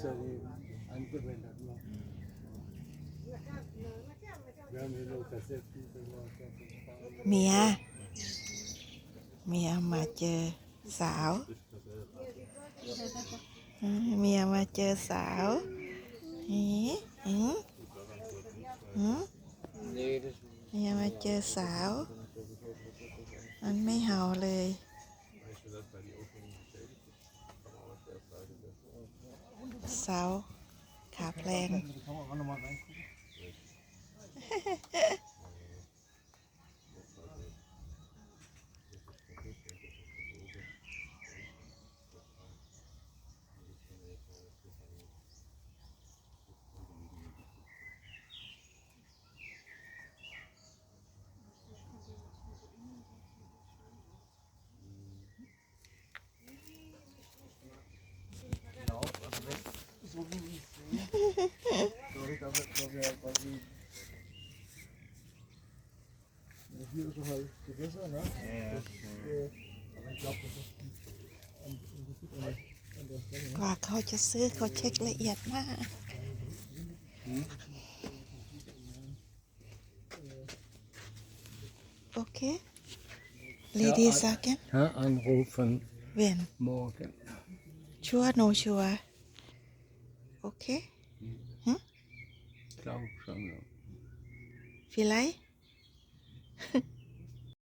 సరే అంతే mà chơi xảo mía mà chơi xảo mía mà chơi xảo anh mới hầu lời สาวขาแพลงกว่าเขาจะซื้อเขาเช็คละเอียดมากโอเคลีดีซากันฮะอันรูฟันเวนมอร์กันชัวโนชัวโอเค Viel ei?